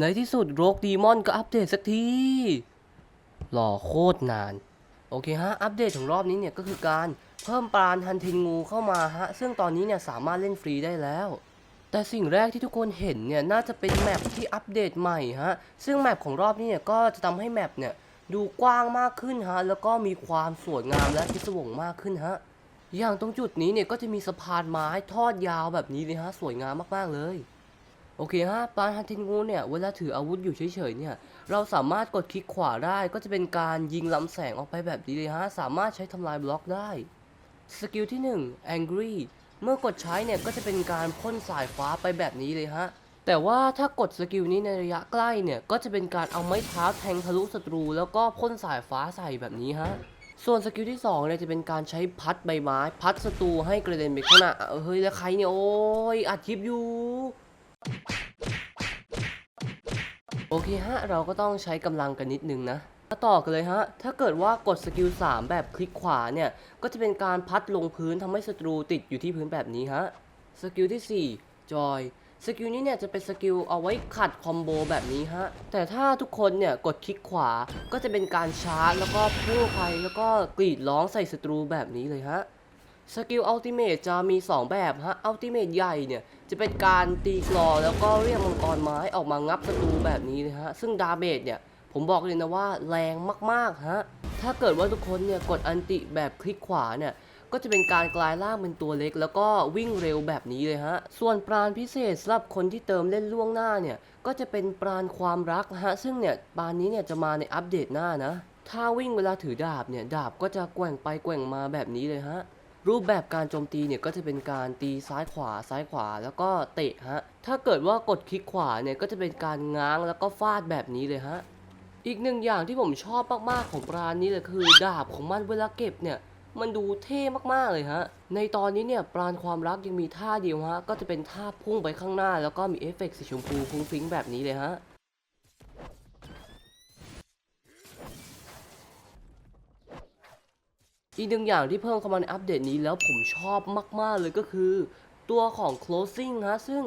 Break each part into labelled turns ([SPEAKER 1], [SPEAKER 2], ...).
[SPEAKER 1] ในที่สุดโรกดีมอนก็อัปเดตสักทีรอโคตรนาน โอเคฮะ อัปเดตของรอบนี้เนี่ยก็คือการเพิ่มปาณฮันทินงูเข้ามาฮะ ซึ่งตอนนี้เนี่ยสามารถเล่นฟรีได้แล้ว แต่สิ่งแรกที่ทุกคนเห็นเนี่ยน่าจะเป็นแมปที่อัปเดตใหม่ฮะ ซึ่งแมปของรอบนี้เนี่ยก็จะทำให้แมปเนี่ยดูกว้างมากขึ้นฮะ แล้วก็มีความสวยงามและพิศวงมากขึ้นฮะ อย่างตรงจุดนี้เนี่ยก็จะมีสะพานไม้ทอดยาวแบบนี้เลยฮะ สวยงามมากๆเลย โอเคฮะปานฮันทินงูเนี่ยเวลาถืออาวุธอยู่เฉยๆเนี่ยเราสามารถกดคลิกขวาได้ก็จะเป็นการยิงลำแสงออกไปแบบนี้เลยฮะสามารถใช้ทำลายบล็อกได้สกิลที่ 1 Angry เมื่อกดใช้เนี่ยก็จะเป็นการพ่นสายฟ้าไปแบบนี้เลยฮะแต่ว่าถ้ากดสกิลนี้ในระยะใกล้เนี่ยก็จะเป็นการเอาไม้เท้าแทงทะลุศัตรู แล้วก็พ่นสายฟ้าใส่แบบนี้ฮะส่วนสกิลที่2เนี่ยจะเป็นการใช้พัดใบไม้ พัดศัตรูให้กระเด็นไปข้างหน้าเอ้าเฮ้ยแล้วใครเนี่ยโอ้ยอัดคลิปอยู่ โอเคฮะ เราก็ต้องใช้กำลังกันนิดนึงนะมาต่อกันเลยฮะ ถ้าเกิดว่ากดสกิล 3 แบบคลิกขวาเนี่ย ก็จะเป็นการพัดลงพื้นทำให้ศัตรูติดอยู่ที่พื้นแบบนี้ฮะ สกิลที่ 4 จอยสกิลนี้เนี่ยจะเป็นสกิลเอาไว้ขัดคอมโบแบบนี้ฮะ แต่ถ้าทุกคนเนี่ยกดคลิกขวาก็จะเป็นการชาร์จแล้วก็พุ่งไปแล้วก็กรีดร้องใส่ศัตรูแบบนี้เลยฮะ สกิลอัลติเมทจะมี 2 แบบฮะ อัลติเมทใหญ่เนี่ย จะเป็นการตีกรอแล้วก็เรียกมังกรไม้ออกมางับศัตรูแบบนี้เลยฮะ ซึ่งดาเมจเนี่ย ผมบอกเลยนะว่าแรงมากๆฮะ ถ้าเกิดว่าทุกคนเนี่ยกดอันติแบบคลิกขวาเนี่ยก็จะเป็นการกลายร่างเป็นตัวเล็ก แล้วก็วิ่งเร็วแบบนี้เลยฮะ ส่วนปราณพิเศษสำหรับคนที่เติมเล่นล่วงหน้าเนี่ย ก็จะเป็นปราณความรักฮะ ซึ่งเนี่ยปราณนี้เนี่ยจะมาในอัปเดตหน้านะ ถ้าวิ่งเวลาถือดาบเนี่ย ดาบก็จะแกว่งไปแกว่งมาแบบนี้เลยฮะ รูปแบบการโจมตีเนี่ยก็จะเป็นการตีซ้ายขวาซ้ายขวาแล้วก็เตะฮะ ถ้าเกิดว่ากดคลิกขวาเนี่ยก็จะเป็นการง้างแล้วก็ฟาดแบบนี้เลยฮะ อีกหนึ่งอย่างที่ผมชอบมากๆของปราณนี้เลยคือดาบของมันเวลาเก็บเนี่ยมันดูเท่มากๆเลยฮะ ในตอนนี้เนี่ยปราณความรักยังมีท่าเดียวฮะ ก็จะเป็นท่าพุ่งไปข้างหน้า แล้วก็มีเอฟเฟกต์สีชมพูฟุ้งฟิ้งแบบนี้เลยฮะ อีกหนึ่งอย่างที่เพิ่มเข้ามาในอัปเดตนี้แล้วผมชอบมาก ๆ เลยก็คือ ตัวของ closing ฮะ ซึ่ง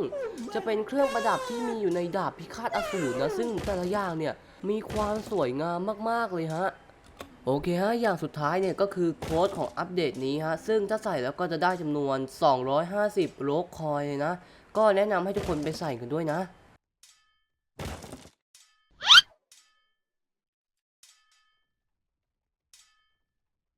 [SPEAKER 1] จะเป็นเครื่องประดับที่มีอยู่ในดาบพิฆาตอสูรนะ ซึ่งแต่ละอย่างเนี่ย มีความสวยงามมาก ๆ เลยฮะ โอเคฮะ อย่างสุดท้ายเนี่ย ก็คือโค้ดของอัปเดตนี้ฮะ ซึ่งถ้าใส่แล้วก็จะได้จำนวน 250 โลกคอยเลยนะ ก็แนะนำให้ทุกคนไปใส่กันด้วยนะ